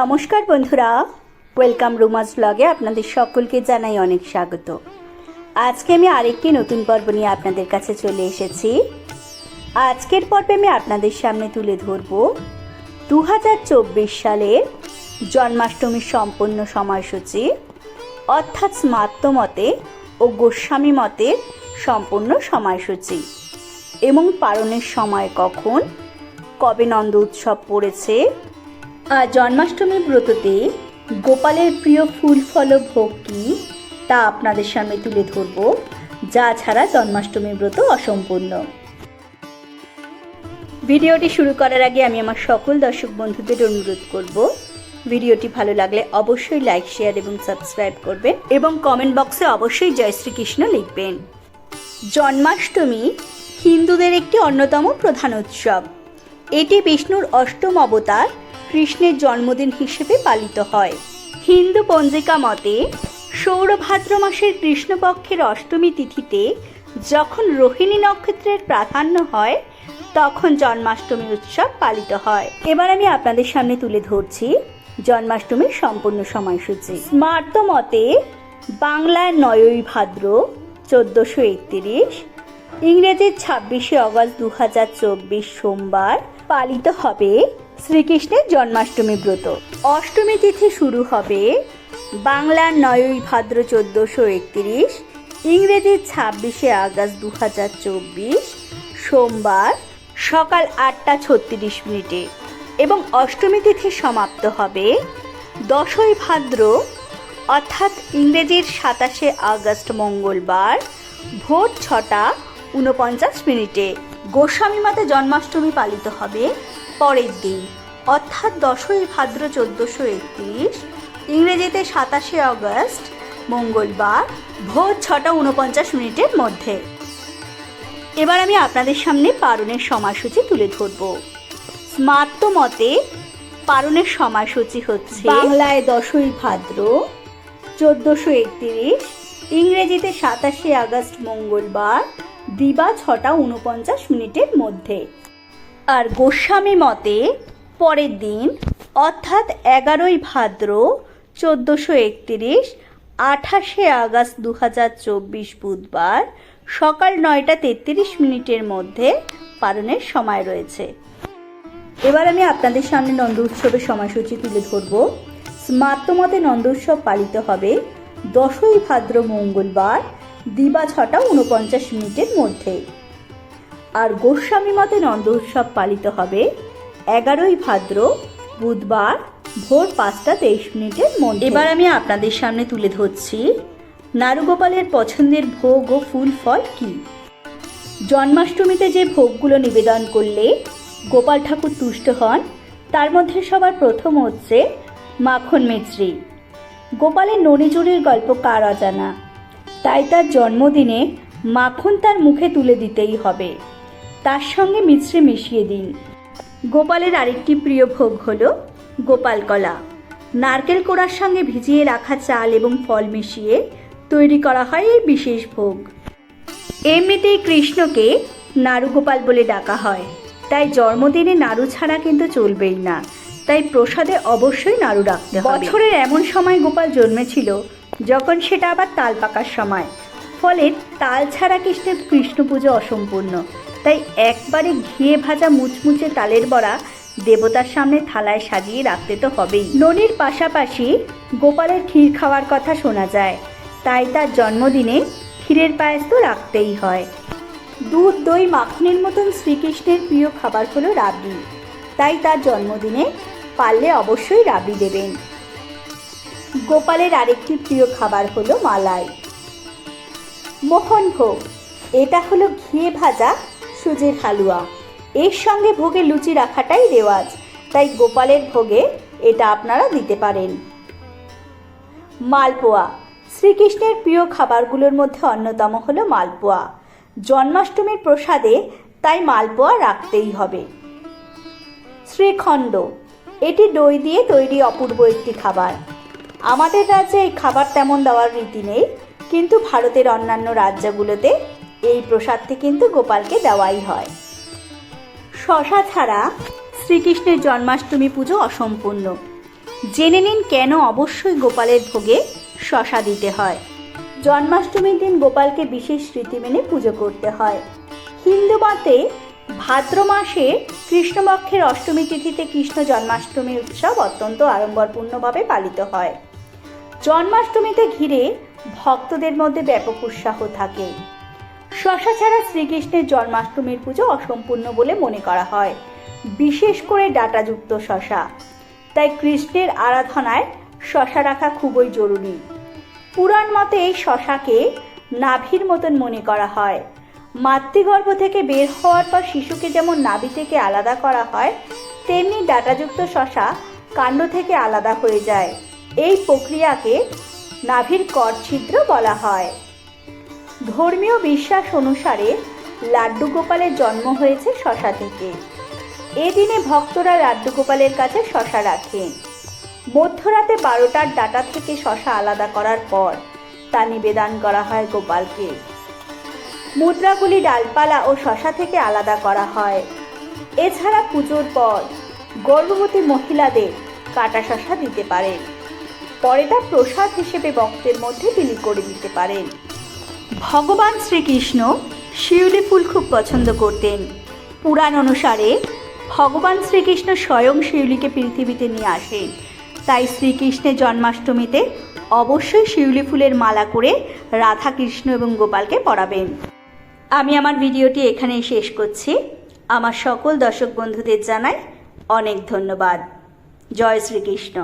নমস্কার বন্ধুরা। ওয়েলকাম রুমাস ব্লগে আপনাদের সকলকে জানাই অনেক স্বাগত। আজকে আমি আরেকটি নতুন পর্ব নিয়ে আপনাদের কাছে চলে এসেছি। আজকের পর্বে আমি আপনাদের সামনে তুলে ধরব দু হাজার চব্বিশ সালের জন্মাষ্টমীর সম্পূর্ণ সময়সূচি, অর্থাৎ স্মাত্মমতে ও গোস্বামী মতে সম্পূর্ণ সময়সূচি। এবং পালনের সময় কখন, কবে নন্দ উৎসব পড়েছে আর জন্মাষ্টমী ব্রততে গোপালের প্রিয় ফুল ফল ভোগ কী? তা আপনাদের সামনে তুলে ধরব, যা ছাড়া জন্মাষ্টমী ব্রত অসম্পূর্ণ। ভিডিওটি শুরু করার আগে আমি আমার সকল দর্শক বন্ধুদের অনুরোধ করব, ভিডিওটি ভালো লাগলে অবশ্যই লাইক, শেয়ার এবং সাবস্ক্রাইব করবেন এবং কমেন্ট বক্সে অবশ্যই জয় শ্রীকৃষ্ণ লিখবেন। জন্মাষ্টমী হিন্দুদের একটি অন্যতম প্রধান উৎসব। এটি বিষ্ণুর অষ্টম অবতার কৃষ্ণের জন্মদিন হিসেবে পালিত হয়। হিন্দু পঞ্জিকা মতে, সৌরভাদ্র মাসের কৃষ্ণপক্ষের অষ্টমী তিথিতে যখন রোহিণী নক্ষত্রের প্রাধান্য হয়, তখন জন্মাষ্টমী উৎসব পালিত হয়। এবার আমি আপনাদের সামনে তুলে ধরছি জন্মাষ্টমীর সম্পূর্ণ সময়সূচি। স্মার্ত মতে, বাংলার নয়ই ভাদ্র চোদ্দোশো একত্রিশ, ইংরেজির ছাব্বিশে অগস্ট দু হাজার চব্বিশ সোমবার পালিত হবে শ্রীকৃষ্ণের জন্মাষ্টমী ব্রত। অষ্টমী তিথি শুরু হবে বাংলার নয়ই ভাদ্র চোদ্দোশো একত্রিশ ইংরেজির ছাব্বিশে আগস্ট দু হাজার চব্বিশ, সোমবার সকাল আটটা ছত্রিশ মিনিটে। এবং অষ্টমী তিথি সমাপ্ত হবে দশই ভাদ্র, অর্থাৎ ইংরেজির সাতাশে আগস্ট মঙ্গলবার ভোর ছটা উনপঞ্চাশ মিনিটে। গোস্বামী মাতে জন্মাষ্টমী পালিত হবে পরের দিন, অর্থাৎ দশই ভাদ্র চোদ্দোশো একত্রিশ, ইংরেজিতে সাতাশে আগস্ট, মঙ্গলবার, ভোর ছটা উনপঞ্চাশ মিনিটের মধ্যে। এবার আমি আপনাদের সামনে পারণের সময়সূচি তুলে ধরব। স্মার্ত মতে, পারণের সময়সূচি হচ্ছে বাংলায় দশই ভাদ্র চোদ্দোশো একত্রিশ, ইংরেজিতে সাতাশে আগস্ট মঙ্গলবার, দিবা ছটা উনপঞ্চাশ মিনিটের মধ্যে। আর গোস্বামী মতে, পরের দিন, অর্থাৎ এগারোই ভাদ্র, চোদ্দোশো একত্রিশ, আঠাশে আগস্ট দু হাজার চব্বিশ বুধবার, সকাল নয়টা তেত্রিশ মিনিটের মধ্যে পালনের সময় রয়েছে। এবার আমি আপনাদের সামনে নন্দ উৎসবের সময়সূচি তুলে ধরব। স্মার্তমতে নন্দ উৎসব পালিত হবে দশই ভাদ্র মঙ্গলবার, দিবা ছটা উনপঞ্চাশ মিনিটের মধ্যে। আর গোস্বামী মতে নন্দ উৎসব পালিত হবে। এগারোই ভাদ্র, বুধবার, ভোর পাঁচটা তেইশ মিনিটের মধ্যে। এবার আমি আপনাদের সামনে তুলে ধরছি, নারুগোপালের পছন্দের ভোগ ও ফুল ফল কী? জন্মাষ্টমীতে যে ভোগগুলো নিবেদন করলে গোপাল ঠাকুর তুষ্ট হন, তার মধ্যে সবার প্রথম হচ্ছে মাখন মিছরি গোপালের ননিচুরির গল্প কার অজানা? তাই তার জন্মদিনে মাখন তার মুখে তুলে দিতেই হবে। তার সঙ্গে মিশ্রে মিশিয়ে দিন। গোপালের আরেকটি প্রিয় ভোগ হল গোপাল কলা। নারকেল কোড়ার সঙ্গে ভিজিয়ে রাখা চাল এবং ফল মিশিয়ে তৈরি করা হয় এই বিশেষ ভোগ। এমনিতেই কৃষ্ণকে নাড়ু গোপাল বলে ডাকা হয়। তাই জন্মদিনে নাড়ু ছাড়া কিন্তু চলবেই না। তাই প্রসাদে অবশ্যই নাড়ু রাখতে হবে। বছরের এমন সময় গোপাল জন্মেছিল, যখন সেটা আবার তাল পাকার সময়। ফলে তাল ছাড়া কৃষ্ণের কৃষ্ণ পুজো অসম্পূর্ণ। তাই একবারে ঘিয়ে ভাজা মুচমুচে তালের বড়া দেবতার সামনে থালায় সাজিয়ে রাখতে তো হবেই। ননির পাশাপাশি গোপালের ক্ষীর খাওয়ার কথা শোনা যায়। তাই তার জন্মদিনে ক্ষীরের পায়েস তো রাখতেই হয়। দুধ, দই, মাখনের মতন শ্রীকৃষ্ণের প্রিয় খাবার হলো রাবড়ি। তাই তার জন্মদিনে পারলে অবশ্যই রাবড়ি দেবেন। গোপালের আরেকটি প্রিয় খাবার হলো মালাই। মোহনভোগ এটা হলো ঘিয়ে ভাজা সুজির হালুয়া। এর সঙ্গে ভোগে লুচি রাখাটাই রেওয়াজ। তাই গোপালের ভোগে এটা আপনারা দিতে পারেন। মালপোয়া। শ্রীকৃষ্ণের প্রিয় খাবারগুলোর মধ্যে অন্যতম হলো মালপোয়া। জন্মাষ্টমীর প্রসাদে তাই মালপোয়া রাখতেই হবে। শ্রীখণ্ড। এটি দই দিয়ে তৈরি অপূর্ব একটি খাবার। আমাদের রাজ্যে এই খাবার তেমন দেওয়ার রীতি নেই, কিন্তু ভারতের অন্যান্য রাজ্যগুলোতে এই প্রসাদটি কিন্তু গোপালকে দেওয়াই হয়। শশা ছাড়া শ্রীকৃষ্ণের জন্মাষ্টমী পুজো অসম্পূর্ণ। জেনে নিন কেন অবশ্যই গোপালের ভোগে শশা দিতে হয়। জন্মাষ্টমীর দিন গোপালকে বিশেষ রীতি মেনে পুজো করতে হয়। হিন্দু মতে ভাদ্র মাসে কৃষ্ণপক্ষের অষ্টমী তিথিতে কৃষ্ণ জন্মাষ্টমী উৎসব অত্যন্ত আড়ম্বরপূর্ণভাবে পালিত হয়। জন্মাষ্টমীতে ঘিরে ভক্তদের মধ্যে ব্যাপক উৎসাহ থাকে। শশা ছাড়া শ্রীকৃষ্ণের জন্মাষ্টমীর পুজো অসম্পূর্ণ বলে মনে করা হয়। বিশেষ করে ডাটাযুক্ত শশা। তাই কৃষ্ণের আরাধনায় শশা রাখা খুবই জরুরি। পুরাণ মতে এই শশাকে নাভির মতন মনে করা হয়। মাতৃগর্ভ থেকে বের হওয়ার পর শিশুকে যেমন নাভি থেকে আলাদা করা হয়, তেমনি ডাটাযুক্ত শশা কাণ্ড থেকে আলাদা হয়ে যায়। এই প্রক্রিয়াকে নাভির করছিদ্র বলা হয়। ধর্মীয় বিশ্বাস অনুসারে লাড্ডু গোপালের জন্ম হয়েছে শশা থেকে। এদিনে ভক্তরা লাড্ডু গোপালের কাছে শশা রাখেন মধ্যরাতে বারোটার ডাটা থেকে শশা আলাদা করার পর তা নিবেদন করা হয় গোপালকে। মুদ্রাগুলি ডালপালা ও শশা থেকে আলাদা করা হয়। এছাড়া পুজোর পর গর্ভবতী মহিলাদের কাটা শশা দিতে পারেন। পরে তা প্রসাদ হিসেবে ভক্তের মধ্যে বিলি করে দিতে পারেন। ভগবান শ্রীকৃষ্ণ শিউলি ফুল খুব পছন্দ করতেন। পুরাণ অনুসারে ভগবান শ্রীকৃষ্ণ স্বয়ং শিউলিকে পৃথিবীতে নিয়ে আসেন। তাই শ্রীকৃষ্ণের জন্মাষ্টমীতে অবশ্যই শিউলি ফুলের মালা করে রাধা কৃষ্ণ এবং গোপালকে পরাবেন। আমি আমার ভিডিওটি এখানেই শেষ করছি। আমার সকল দর্শক বন্ধুদের জানাই অনেক ধন্যবাদ। জয় শ্রীকৃষ্ণ।